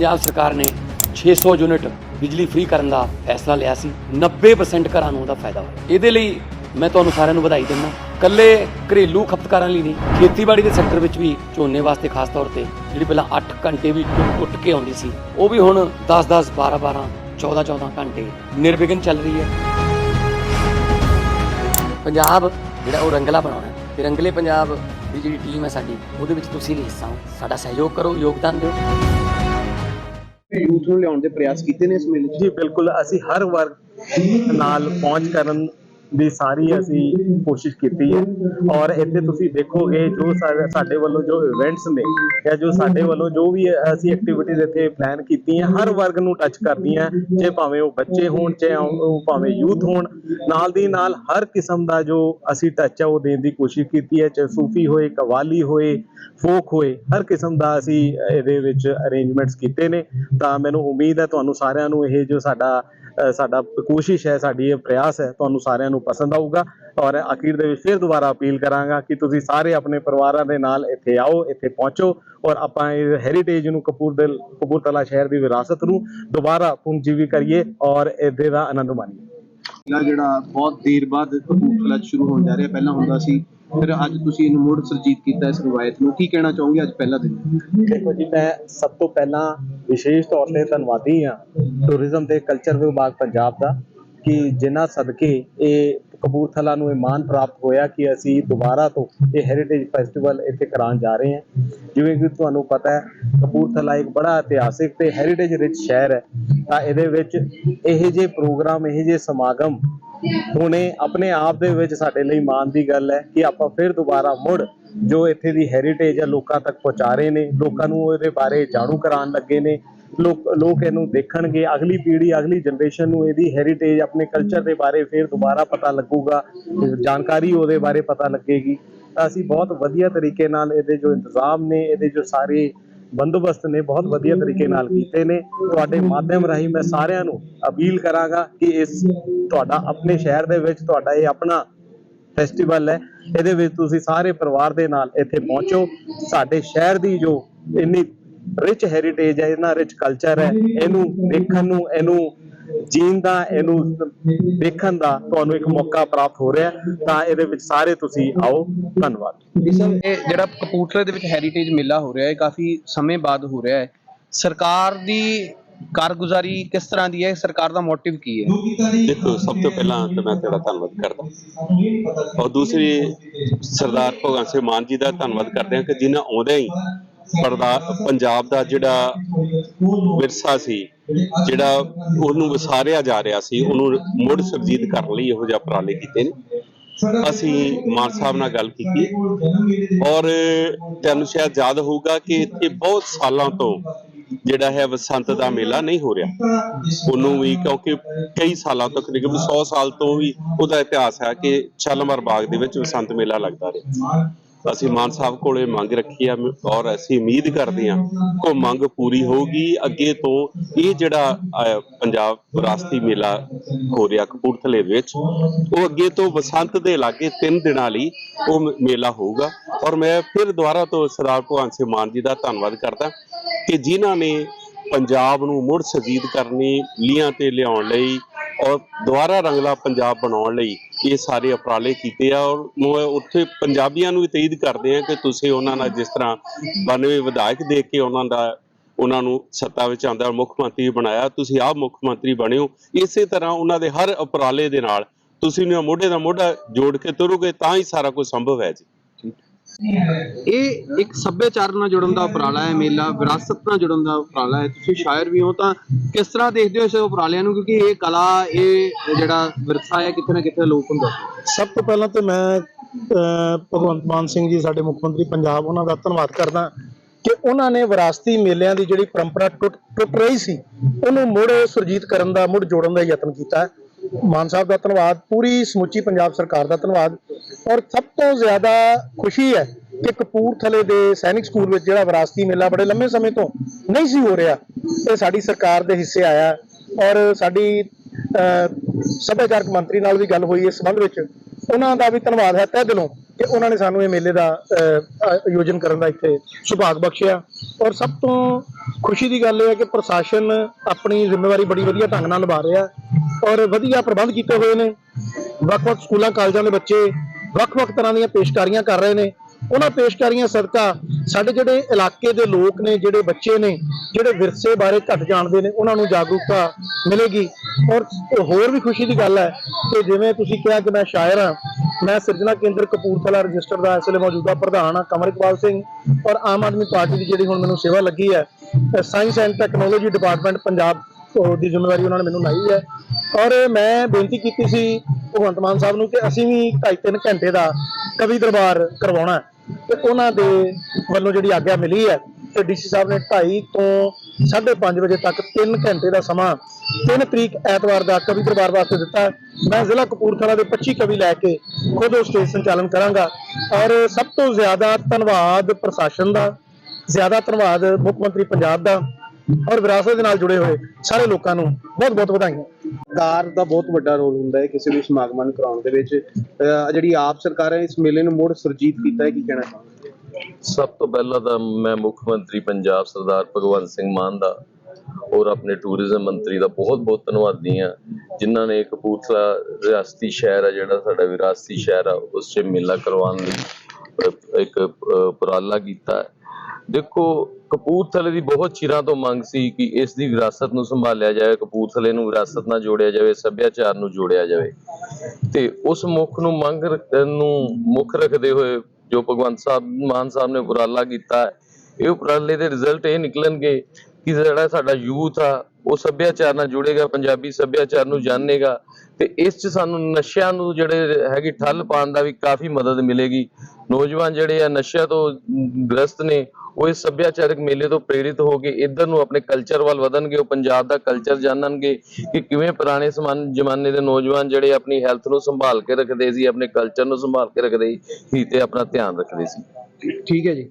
ਪੰਜਾਬ ਸਰਕਾਰ ਨੇ 600 ਯੂਨਿਟ ਬਿਜਲੀ ਫ੍ਰੀ ਕਰਨ ਦਾ ਫੈਸਲਾ ਲਿਆ ਸੀ। 90% ਘਰਾਂ ਨੂੰ ਉਹਦਾ ਫਾਇਦਾ ਹੋਇਆ। ਇਹਦੇ ਲਈ ਮੈਂ ਤੁਹਾਨੂੰ ਸਾਰਿਆਂ ਨੂੰ ਵਧਾਈ ਦਿੰਦਾ ਕੱਲੇ ਘਰੇਲੂ ਖਪਤਕਾਰਾਂ ਲਈ ਨਹੀਂ, ਖੇਤੀਬਾੜੀ ਦੇ ਸੈਕਟਰ ਵਿੱਚ ਵੀ ਝੋਨੇ ਵਾਸਤੇ ਖਾਸ ਤੌਰ ਤੇ ਜਿਹੜੀ ਪਹਿਲਾਂ 8 ਘੰਟੇ ਵੀ ਟੁੱਟ ਕੇ ਆਉਂਦੀ ਸੀ, ਉਹ ਵੀ ਹੁਣ 10 10 12 12 14 14 ਘੰਟੇ ਨਿਰਵਿਘਨ ਚੱਲ ਰਹੀ ਹੈ। ਪੰਜਾਬ ਜਿਹੜਾ ਉਹ ਰੰਗਲਾ ਬਣਾਉਣਾ ਹੈ। ਤੇ ਰੰਗਲੇ ਪੰਜਾਬ ਦੀ ਜਿਹੜੀ ਟੀਮ ਹੈ ਸਾਡੀ, ਉਹਦੇ ਵਿੱਚ ਤੁਸੀਂ ਵੀ ਹਿੱਸਾ ਹੋ। ਸਾਡਾ ਸਹਿਯੋਗ ਕਰੋ, ਯੋਗਦਾਨ ਦਿਓ। ਯੂਥ ਨੂੰ ਲਿਆਉਣ ਦੇ ਪ੍ਰਯਾਸ ਕੀਤੇ ਨੇ ਇਸ ਮੇਲੇ 'ਚ? ਜੀ, ਬਿਲਕੁਲ। ਅਸੀਂ ਹਰ ਵਰਗ ਨਾਲ ਪਹੁੰਚ ਕਰਨ ਦੀ ਸਾਰੀ ਅਸੀਂ ਕੋਸ਼ਿਸ਼ ਕੀਤੀ ਹੈ। ਔਰ ਇੱਥੇ ਤੁਸੀਂ ਦੇਖੋਗੇ ਜੋ ਸਾਡੇ ਵੱਲੋਂ ਜੋ ਇਵੈਂਟਸ ਨੇ ਜਾਂ ਜੋ ਸਾਡੇ ਵੱਲੋਂ ਜੋ ਵੀ ਅਸੀਂ ਐਕਟੀਵਿਟੀਜ਼ ਇੱਥੇ ਪਲਾਨ ਕੀਤੀਆਂ, ਹਰ ਵਰਗ ਨੂੰ ਟੱਚ ਕਰਦੀਆਂ, ਜੇ ਭਾਵੇਂ ਉਹ ਬੱਚੇ ਹੋਣ, ਚਾਹੇ ਉਹ ਭਾਵੇਂ ਯੂਥ ਹੋਣ, ਨਾਲ ਦੀ ਨਾਲ ਹਰ ਕਿਸਮ ਦਾ ਜੋ ਅਸੀਂ ਟੱਚ ਹੈ ਉਹ ਦੇਣ ਦੀ ਕੋਸ਼ਿਸ਼ ਕੀਤੀ ਹੈ, ਚਾਹੇ ਸੂਫੀ ਹੋਏ, ਕਵਾਲੀ ਹੋਏ, ਫੋਕ ਹੋਏ, ਹਰ ਕਿਸਮ ਦਾ ਅਸੀਂ ਇਹਦੇ ਵਿੱਚ ਅਰੇਂਜਮੈਂਟਸ ਕੀਤੇ ਨੇ। ਤਾਂ ਮੈਨੂੰ ਉਮੀਦ ਹੈ ਤੁਹਾਨੂੰ ਸਾਰਿਆਂ ਨੂੰ ਇਹ ਜੋ ਸਾਡਾ ਸਾਡਾ ਕੋਸ਼ਿਸ਼ ਹੈ, ਸਾਡੀ ਇਹ ਪ੍ਰਯਾਸ ਹੈ, ਤੁਹਾਨੂੰ ਸਾਰਿਆਂ ਨੂੰ ਪਸੰਦ ਆਊਗਾ ਔਰ ਅਖੀਰ ਦੇ ਵਿੱਚ ਫਿਰ ਦੁਬਾਰਾ ਅਪੀਲ ਕਰਾਂਗਾ ਕਿ ਤੁਸੀਂ ਸਾਰੇ ਆਪਣੇ ਪਰਿਵਾਰਾਂ ਦੇ ਨਾਲ ਇੱਥੇ ਆਓ, ਇੱਥੇ ਪਹੁੰਚੋ ਔਰ ਆਪਾਂ ਇਹ ਹੈਰੀਟੇਜ ਨੂੰ ਕਪੂਰਦਲ ਕਪੂਰਥਲਾ ਸ਼ਹਿਰ ਦੀ ਵਿਰਾਸਤ ਨੂੰ ਦੁਬਾਰਾ ਪੁਨਜੀਵੀ ਕਰੀਏ ਔਰ ਇਹਦੇ ਦਾ ਆਨੰਦ ਮਾਣੀਏ ਜਿਹੜਾ ਬਹੁਤ ਦੇਰ ਬਾਅਦ ਕਪੂਰਥਲਾ 'ਚ ਸ਼ੁਰੂ ਹੋਣ ਜਾ ਰਿਹਾ, ਪਹਿਲਾਂ ਹੁੰਦਾ ਸੀ ਫਿਰ ਅੱਜ ਤੁਸੀਂ ਇਹਨੂੰ ਮੁੜ ਸਰਜੀਤ ਕੀਤਾ ਇਸ ਰਵਾਇਤ ਨੂੰ। ਕੀ ਕਹਿਣਾ ਚਾਹੋਗੇ ਅੱਜ ਪਹਿਲਾ ਦਿਨ? ਦੇਖੋ ਜੀ, ਮੈਂ ਸਭ ਤੋਂ ਪਹਿਲਾਂ ਵਿਸ਼ੇਸ਼ ਤੌਰ ਤੇ ਧੰਨਵਾਦੀ ਹਾਂ ਟੂਰਿਜ਼ਮ ਤੇ ਕਲਚਰ ਵਿਭਾਗ ਪੰਜਾਬ ਦਾ ਕਿ ਜਿਨ੍ਹਾਂ ਸਦਕੇ ਇਹ ਕਪੂਰਥਲਾ ਨੂੰ ਇਹ ਮਾਣ ਪ੍ਰਾਪਤ ਹੋਇਆ ਕਿ ਅਸੀਂ ਦੁਬਾਰਾ ਤੋਂ ਇਹ ਹੈਰੀਟੇਜ ਫੈਸਟੀਵਲ ਇੱਥੇ ਕਰਾਉਣ ਜਾ ਰਹੇ ਹਾਂ। ਜਿਵੇਂ ਕਿ ਤੁਹਾਨੂੰ ਪਤਾ ਹੈ, ਕਪੂਰਥਲਾ ਇੱਕ ਬੜਾ ਇਤਿਹਾਸਿਕ ਤੇ ਹੈਰੀਟੇਜ ਰਿਚ ਸ਼ਹਿਰ ਹੈ। ਤਾਂ ਇਹਦੇ ਵਿੱਚ ਇਹ ਜਿਹੇ ਪ੍ਰੋਗਰਾਮ, ਇਹੋ ਜਿਹੇ ਸਮਾਗਮ ਹੋਣੇ ਆਪਣੇ ਆਪ ਦੇ ਵਿੱਚ ਸਾਡੇ ਲਈ ਮਾਣ ਦੀ ਗੱਲ ਹੈ ਕਿ ਆਪਾਂ ਫਿਰ ਦੁਬਾਰਾ ਮੁੜ ਜੋ ਇੱਥੇ ਦੀ ਹੈਰੀਟੇਜ ਹੈ ਲੋਕਾਂ ਤੱਕ ਪਹੁੰਚਾ ਰਹੇ ਨੇ, ਲੋਕਾਂ ਨੂੰ ਇਹਦੇ ਬਾਰੇ ਜਾਣੂ ਕਰਾਉਣ ਲੱਗੇ ਨੇ, ਲੋਕ ਲੋਕ ਇਹਨੂੰ ਦੇਖਣਗੇ, ਅਗਲੀ ਪੀੜ੍ਹੀ, ਅਗਲੀ ਜਨਰੇਸ਼ਨ ਨੂੰ ਇਹਦੀ ਹੈਰੀਟੇਜ ਆਪਣੇ ਕਲਚਰ ਦੇ ਬਾਰੇ ਫਿਰ ਦੁਬਾਰਾ ਪਤਾ ਲੱਗੂਗਾ, ਜਾਣਕਾਰੀ ਉਹਦੇ ਬਾਰੇ ਪਤਾ ਲੱਗੇਗੀ। ਤਾਂ ਅਸੀਂ ਬਹੁਤ ਵਧੀਆ ਤਰੀਕੇ ਨਾਲ ਇਹਦੇ ਜੋ ਇੰਤਜ਼ਾਮ ਨੇ, ਇਹਦੇ ਜੋ ਸਾਰੇ ਬੰਦੋਬਸਤ ਨੇ ਬਹੁਤ ਵਧੀਆ ਤਰੀਕੇ ਨਾਲ ਕੀਤੇ ਨੇ। ਤੁਹਾਡੇ ਮਾਧਿਅਮ ਰਾਹੀਂ ਮੈਂ ਸਾਰਿਆਂ ਨੂੰ ਅਪੀਲ ਕਰਾਂਗਾ ਕਿ ਇਸ ਤੁਹਾਡਾ ਆਪਣੇ ਸ਼ਹਿਰ ਦੇ ਵਿੱਚ ਤੁਹਾਡਾ ਇਹ ਆਪਣਾ ਫੈਸਟੀਵਲ ਹੈ। ਇਹਦੇ ਵਿੱਚ ਤੁਸੀਂ ਸਾਰੇ ਪਰਿਵਾਰ ਦੇ ਨਾਲ ਇੱਥੇ ਪਹੁੰਚੋ। ਸਾਡੇ ਸ਼ਹਿਰ ਦੀ ਜੋ ਇੰਨੀ ਰਿਚ ਹੈਰੀਟੇਜ ਹੈ ਇਹਨਾਂ ਰਿਚ ਕਲਚਰ ਹੈ, ਇਹਨੂੰ ਦੇਖਣ ਨੂੰ, ਇਹਨੂੰ ਜੀਣ ਦਾ ਇਹਨੂੰ ਦੇਖਣ ਦਾ ਤੁਹਾਨੂੰ ਇੱਕ ਮੌਕਾ ਪ੍ਰਾਪਤ ਹੋ ਰਿਹਾ। ਤਾਂ ਇਹਦੇ ਵਿੱਚ ਸਾਰੇ ਤੁਸੀਂ ਆਓ ਧੰਨਵਾਦ। ਜੀ ਸਰ ਇਹ ਜਿਹੜਾ ਕਪੂਰਥਲੇ ਦੇ ਵਿੱਚ ਹੈਰੀਟੇਜ ਮੇਲਾ ਹੋ ਰਿਹਾ ਹੈ ਕਾਫੀ ਸਮੇਂ ਬਾਅਦ ਹੋ ਰਿਹਾ ਹੈ। ਸਰਕਾਰ ਦੀ ਕਾਰਗੁਜ਼ਾਰੀ ਕਿਸ ਤਰ੍ਹਾਂ ਦੀ ਹੈ? ਸਰਕਾਰ ਦਾ ਮੋਟਿਵ ਕੀ ਹੈ? ਦੇਖੋ ਸਭ ਤੋਂ ਪਹਿਲਾਂ ਤਾਂ ਮੈਂ ਤੁਹਾਡਾ ਧੰਨਵਾਦ ਕਰਦਾ। ਔਰ ਦੂਸਰੀ ਸਰਦਾਰ ਭਗਵੰਤ ਸਿੰਘ ਮਾਨ ਜੀ ਦਾ ਧੰਨਵਾਦ ਕਰਦੇ ਹਾਂ ਕਿ ਜਿਨ੍ਹਾਂ ਆਉਂਦਿਆਂ ਹੀ ਪਰਦਾ ਪੰਜਾਬ ਦਾ ਜਿਹੜਾ ਵਿਰਸਾ ਸੀ ਜਿਹੜਾ ਉਹਨੂੰ ਵਿਸਾਰਿਆ ਜਾ ਰਿਹਾ ਸੀ, ਉਹਨੂੰ ਮੁੜ ਸੁਰਜੀਤ ਕਰਨ ਲਈ ਇਹੋ ਜਿਹਾ ਉਪਰਾਲੇ ਕੀਤੇ ਨੇ। ਅਸੀਂ ਮਾਨ ਸਾਹਿਬ ਨਾਲ ਗੱਲ ਕੀਤੀ ਔਰ ਤੁਹਾਨੂੰ ਸ਼ਾਇਦ ਯਾਦ ਹੋਊਗਾ ਕਿ ਇੱਥੇ ਬਹੁਤ ਸਾਲਾਂ ਤੋਂ ਜਿਹੜਾ ਹੈ ਵਸੰਤ ਦਾ ਮੇਲਾ ਨਹੀਂ ਹੋ ਰਿਹਾ। ਉਹਨੂੰ ਵੀ ਕਿਉਂਕਿ ਕਈ ਸਾਲਾਂ ਤੋਂ, ਤਕਰੀਬਨ 100 ਸਾਲ ਤੋਂ ਵੀ ਉਹਦਾ ਇਤਿਹਾਸ ਹੈ ਕਿ ਸ਼ਾਲਮਰ ਬਾਗ ਦੇ ਵਿੱਚ ਵਸੰਤ ਮੇਲਾ ਲੱਗਦਾ ਰਿਹਾ। ਅਸੀਂ ਮਾਨ ਸਾਹਿਬ ਕੋਲੇ ਮੰਗ ਰੱਖੀ ਆ ਔਰ ਅਸੀਂ ਉਮੀਦ ਕਰਦੇ ਹਾਂ ਕਿ ਉਹ ਮੰਗ ਪੂਰੀ ਹੋਊਗੀ। ਅੱਗੇ ਤੋਂ ਇਹ ਜਿਹੜਾ ਪੰਜਾਬ ਵਿਰਾਸਤੀ ਮੇਲਾ ਹੋ ਰਿਹਾ ਕਪੂਰਥਲੇ ਵਿੱਚ, ਉਹ ਅੱਗੇ ਤੋਂ ਬਸੰਤ ਦੇ ਲਾਗੇ ਤਿੰਨ ਦਿਨਾਂ ਲਈ ਉਹ ਮੇਲਾ ਹੋਊਗਾ। ਔਰ ਮੈਂ ਫਿਰ ਦੁਬਾਰਾ ਤੋਂ ਸਰਦਾਰ ਭਗਵੰਤ ਸਿੰਘ ਮਾਨ ਜੀ ਦਾ ਧੰਨਵਾਦ ਕਰਦਾ ਕਿ ਜਿਨ੍ਹਾਂ ਨੇ ਪੰਜਾਬ ਨੂੰ ਮੁੜ ਸਜੀਦ ਕਰਨੀ ਲੀਆਂ ਤੇ ਲਿਆਉਣ ਲਈ ਔਰ ਦੁਬਾਰਾ ਰੰਗਲਾ ਪੰਜਾਬ ਬਣਾਉਣ ਲਈ ਇਹ ਸਾਰੇ ਉਪਰਾਲੇ ਕੀਤੇ ਆ ਔਰ ਮੈਂ ਉੱਥੇ ਪੰਜਾਬੀਆਂ ਨੂੰ ਵੀ ਤਈਦ ਕਰਦੇ ਆ ਕਿ ਤੁਸੀਂ ਉਹਨਾਂ ਨਾਲ ਜਿਸ ਤਰ੍ਹਾਂ 92 ਵਿਧਾਇਕ ਦੇ ਕੇ ਉਹਨਾਂ ਦਾ, ਉਹਨਾਂ ਨੂੰ ਸੱਤਾ ਵਿੱਚ ਆਂਦਾ ਮੁੱਖ ਮੰਤਰੀ ਬਣਾਇਆ, ਤੁਸੀਂ ਆਪ ਮੁੱਖ ਮੰਤਰੀ ਬਣੇ ਹੋ। ਇਸੇ ਤਰ੍ਹਾਂ ਉਹਨਾਂ ਦੇ ਹਰ ਉਪਰਾਲੇ ਦੇ ਨਾਲ ਤੁਸੀਂ ਨੇ ਮੋਢੇ ਦਾ ਮੋਢਾ ਜੋੜ ਕੇ ਤੁਰੋਗੇ ਤਾਂ ਹੀ ਸਾਰਾ ਕੁਝ ਸੰਭਵ ਹੈ ਜੀ। ਇਹ ਇੱਕ ਸੱਭਿਆਚਾਰ ਨਾਲ ਜੁੜਨ ਦਾ ਉਪਰਾਲਾ ਹੈ, ਮੇਲਾ ਵਿਰਾਸਤ ਨਾਲ ਜੁੜਨ ਦਾ ਉਪਰਾਲਾ ਹੈ। ਤੁਸੀਂ ਸ਼ਾਇਰ ਵੀ ਹੋ ਤਾਂ ਕਿਸ ਤਰ੍ਹਾਂ ਦੇਖਦੇ ਹੋ ਇਸ ਉਪਰਾਲਿਆਂ ਨੂੰ? ਕਿਉਂਕਿ ਇਹ ਕਲਾ, ਇਹ ਜਿਹੜਾ ਵਿਰਸਾ ਹੈ, ਕਿਤੇ ਨਾ ਕਿਤੇ ਲੋਪ ਹੁੰਦਾ। ਸਭ ਤੋਂ ਪਹਿਲਾਂ ਤੇ ਮੈਂ ਭਗਵੰਤ ਮਾਨ ਸਿੰਘ ਜੀ, ਸਾਡੇ ਮੁੱਖ ਮੰਤਰੀ ਪੰਜਾਬ, ਉਹਨਾਂ ਦਾ ਧੰਨਵਾਦ ਕਰਦਾ ਕਿ ਉਹਨਾਂ ਨੇ ਵਿਰਾਸਤੀ ਮੇਲਿਆਂ ਦੀ ਜਿਹੜੀ ਪਰੰਪਰਾ ਟੁੱਟ ਟੁੱਟ ਰਹੀ ਸੀ, ਉਹਨੂੰ ਮੁੜ ਸੁਰਜੀਤ ਕਰਨ ਦਾ, ਮੁੜ ਜੋੜਨ ਦਾ ਯਤਨ ਕੀਤਾ। ਹੈ। ਮਾਨ ਸਾਹਿਬ ਦਾ ਧੰਨਵਾਦ, ਪੂਰੀ ਸਮੁੱਚੀ ਪੰਜਾਬ ਸਰਕਾਰ ਦਾ ਧੰਨਵਾਦ। ਔਰ ਸਭ ਤੋਂ ਜ਼ਿਆਦਾ ਖੁਸ਼ੀ ਹੈ ਕਿ ਕਪੂਰਥਲੇ ਦੇ ਸੈਨਿਕ ਸਕੂਲ ਵਿੱਚ ਜਿਹੜਾ ਵਿਰਾਸਤੀ ਮੇਲਾ ਬੜੇ ਲੰਮੇ ਸਮੇਂ ਤੋਂ ਨਹੀਂ ਸੀ ਹੋ ਰਿਹਾ ਇਹ ਸਾਡੀ ਸਰਕਾਰ ਦੇ ਹਿੱਸੇ ਆਇਆ। ਔਰ ਸਾਡੀ ਅਹ, ਸੱਭਿਆਚਾਰਕ ਮੰਤਰੀ ਨਾਲ ਵੀ ਗੱਲ ਹੋਈ ਇਸ ਸੰਬੰਧ ਵਿੱਚ। ਉਹਨਾਂ ਦਾ ਵੀ ਧੰਨਵਾਦ ਹੈ ਤਹਿ ਦਿਲੋਂ ਕਿ ਉਹਨਾਂ ਨੇ ਸਾਨੂੰ ਇਹ ਮੇਲੇ ਦਾ ਅਹ, ਆਯੋਜਨ ਕਰਨ ਦਾ ਇੱਥੇ ਸੁਭਾਗ ਬਖਸ਼ਿਆ। ਔਰ ਸਭ ਤੋਂ ਖੁਸ਼ੀ ਦੀ ਗੱਲ ਇਹ ਹੈ ਕਿ ਪ੍ਰਸ਼ਾਸਨ ਆਪਣੀ ਜ਼ਿੰਮੇਵਾਰੀ ਬੜੀ ਵਧੀਆ ਢੰਗ ਨਾਲ ਨਿਭਾ ਰਿਹਾ। ਔਰ ਵਧੀਆ ਪ੍ਰਬੰਧ ਕੀਤੇ ਹੋਏ ਨੇ। ਵੱਖ-ਵੱਖ ਸਕੂਲਾਂ ਕਾਲਜਾਂ ਦੇ ਬੱਚੇ ਵੱਖ-ਵੱਖ ਤਰ੍ਹਾਂ ਦੀਆਂ ਪੇਸ਼ਕਾਰੀਆਂ ਕਰ ਰਹੇ ਨੇ। ਉਹਨਾਂ ਪੇਸ਼ਕਾਰੀਆਂ ਸਦਕਾ ਸਾਡੇ ਜਿਹੜੇ ਇਲਾਕੇ ਦੇ ਲੋਕ ਨੇ, ਜਿਹੜੇ ਬੱਚੇ ਨੇ, ਜਿਹੜੇ ਵਿਰਸੇ ਬਾਰੇ ਘੱਟ ਜਾਣਦੇ ਨੇ, ਉਹਨਾਂ ਨੂੰ ਜਾਗਰੂਕਤਾ ਮਿਲੇਗੀ। ਔਰ ਹੋਰ ਵੀ ਖੁਸ਼ੀ ਦੀ ਗੱਲ ਹੈ ਕਿ ਜਿਵੇਂ ਤੁਸੀਂ ਕਿਹਾ ਕਿ ਮੈਂ ਸ਼ਾਇਰ ਹਾਂ, ਮੈਂ ਸਿਰਜਣਾ ਕੇਂਦਰ ਕਪੂਰਥਲਾ ਰਜਿਸਟਰ ਦਾ ਇਸ ਵੇਲੇ ਮੌਜੂਦਾ ਪ੍ਰਧਾਨ ਹਾਂ ਕਮਰਕਪਾਲ ਸਿੰਘ। ਔਰ ਆਮ ਆਦਮੀ ਪਾਰਟੀ ਦੀ ਜਿਹੜੀ ਹੁਣ ਮੈਨੂੰ ਸੇਵਾ ਲੱਗੀ ਹੈ science and technology department Punjab ਦੀ ਜ਼ਿੰਮੇਵਾਰੀ ਉਹਨਾਂ ਨੇ ਮੈਨੂੰ ਲਾਈ ਹੈ। ਔਰ ਮੈਂ ਬੇਨਤੀ ਕੀਤੀ ਸੀ ਭਗਵੰਤ ਮਾਨ ਸਾਹਿਬ ਨੂੰ ਕਿ ਅਸੀਂ ਵੀ 2.5 ਘੰਟੇ ਦਾ ਕਵੀ ਦਰਬਾਰ ਕਰਵਾਉਣਾ ਹੈ। ਤੇ ਉਹਨਾਂ ਦੇ ਵੱਲੋਂ ਜਿਹੜੀ ਆਗਿਆ ਮਿਲੀ ਹੈ ਤੇ ਡੀਸੀ ਸਾਹਿਬ ਨੇ 2:30 ਤੋਂ 5:30 ਵਜੇ ਤੱਕ 3 ਘੰਟੇ ਦਾ ਸਮਾਂ 3 ਤਰੀਕ ਐਤਵਾਰ ਦਾ ਕਵੀ ਦਰਬਾਰ ਵਾਸਤੇ ਦਿੱਤਾ ਮੈਂ ਜ਼ਿਲ੍ਹਾ ਕਪੂਰਥਲਾ ਦੇ 25 ਕਵੀ ਲੈ ਕੇ ਖੁਦ ਉਹ ਸਟੇਜ ਸੰਚਾਲਨ ਕਰਾਂਗਾ। ਔਰ ਸਭ ਤੋਂ ਜ਼ਿਆਦਾ ਧੰਨਵਾਦ ਪ੍ਰਸ਼ਾਸਨ ਦਾ, ਜ਼ਿਆਦਾ ਧੰਨਵਾਦ ਮੁੱਖ ਮੰਤਰੀ ਪੰਜਾਬ ਦਾ ਔਰ ਵਿਰਾਸਤ ਦੇ ਨਾਲ ਜੁੜੇ ਹੋਏ ਸਾਰੇ ਲੋਕਾਂ ਨੂੰ ਬਹੁਤ ਬਹੁਤ ਵਧਾਈਆਂ। ਸਰਕਾਰ ਦਾ ਬਹੁਤ ਵੱਡਾ ਰੋਲ ਹੁੰਦਾ ਹੈ ਕਿਸੇ ਵੀ ਸਮਾਗਮਾਂ ਨੂੰ ਕਰਾਉਣ ਦੇ ਵਿੱਚ ਜਿਹੜੀ ਆਪ ਸਰਕਾਰ ਹੈ ਇਸ ਮੇਲੇ ਨੂੰ ਮੁੜ ਸੁਰਜੀਤ ਕੀਤਾ ਹੈ ਕੀ ਕਹਿਣਾ ਚਾਹੁੰਦੇ ਸਭ ਤੋਂ ਪਹਿਲਾਂ ਤਾਂ ਮੈਂ ਮੁੱਖ ਮੰਤਰੀ ਪੰਜਾਬ ਸਰਦਾਰ ਭਗਵੰਤ ਸਿੰਘ ਮਾਨ ਦਾ ਔਰ ਆਪਣੇ ਟੂਰਿਜ਼ਮ ਮੰਤਰੀ ਦਾ ਬਹੁਤ-ਬਹੁਤ ਧੰਨਵਾਦੀ ਹਾਂ ਜਿਨ੍ਹਾਂ ਨੇ ਕਪੂਰਥਲਾ ਰਿਆਸਤੀ ਸ਼ਹਿਰ ਹੈ ਜਿਹੜਾ ਸਾਡਾ ਵਿਰਾਸਤੀ ਸ਼ਹਿਰ ਆ ਉਸ 'ਚ ਮੇਲਾ ਕਰਵਾਉਣ ਲਈ ਇੱਕ ਅਹ, ਉਪਰਾਲਾ ਕੀਤਾ ਹੈ। ਦੇਖੋ, ਕਪੂਰਥਲੇ ਦੀ ਬਹੁਤ ਚਿਰਾਂ ਤੋਂ ਮੰਗ ਸੀ ਕਿ ਇਸ ਦੀ ਵਿਰਾਸਤ ਨੂੰ ਸੰਭਾਲਿਆ ਜਾਵੇ, ਕਪੂਰਥਲੇ ਨੂੰ ਵਿਰਾਸਤ ਨਾਲ ਜੋੜਿਆ ਜਾਵੇ, ਸੱਭਿਆਚਾਰ ਨੂੰ ਜੋੜਿਆ ਜਾਵੇ। ਤੇ ਉਸ ਮੁੱਖ ਨੂੰ ਮੰਗ ਨੂੰ ਮੁੱਖ ਰੱਖਦੇ ਹੋਏ ਜੋ ਭਗਵੰਤ ਸਾਹਿਬ, ਮਾਨ ਸਾਹਿਬ ਨੇ ਉਪਰਾਲਾ ਕੀਤਾ, ਇਹ ਉਪਰਾਲੇ ਦੇ ਰਿਜ਼ਲਟ ਇਹ ਨਿਕਲਣਗੇ ਕਿ ਜਿਹੜਾ ਸਾਡਾ ਯੂਥ ਆ, ਉਹ ਸੱਭਿਆਚਾਰ ਨਾਲ ਜੁੜੇਗਾ, ਪੰਜਾਬੀ ਸੱਭਿਆਚਾਰ ਨੂੰ ਜਾਣੇਗਾ ਤੇ ਇਸ 'ਚ ਸਾਨੂੰ ਨਸ਼ਿਆਂ ਨੂੰ ਜਿਹੜੇ ਹੈਗੀ ਠੱਲ ਪਾਉਣ ਦਾ ਵੀ ਕਾਫੀ ਮਦਦ ਮਿਲੇਗੀ। ਨੌਜਵਾਨ ਜਿਹੜੇ ਆ ਨਸ਼ਿਆਂ ਤੋਂ ਗ੍ਰਸਤ ਨੇ, ਉਹ ਇਸ ਸੱਭਿਆਚਾਰਕ ਮੇਲੇ ਤੋਂ ਪ੍ਰੇਰਿਤ ਹੋ ਕੇ ਇੱਧਰ ਨੂੰ ਆਪਣੇ ਕਲਚਰ ਵੱਲ ਵਧਣਗੇ, ਉਹ ਪੰਜਾਬ ਦਾ ਕਲਚਰ ਜਾਣਨਗੇ ਕਿ ਕਿਵੇਂ ਪੁਰਾਣੇ ਸਮਾਨ, ਜ਼ਮਾਨੇ ਦੇ ਨੌਜਵਾਨ ਜਿਹੜੇ ਆਪਣੀ ਹੈਲਥ ਨੂੰ ਸੰਭਾਲ ਕੇ ਰੱਖਦੇ ਸੀ, ਆਪਣੇ ਕਲਚਰ ਨੂੰ ਸੰਭਾਲ ਕੇ ਰੱਖਦੇ ਸੀ ਤੇ ਆਪਣਾ ਧਿਆਨ ਰੱਖਦੇ ਸੀ। ਠੀਕ ਹੈ ਜੀ।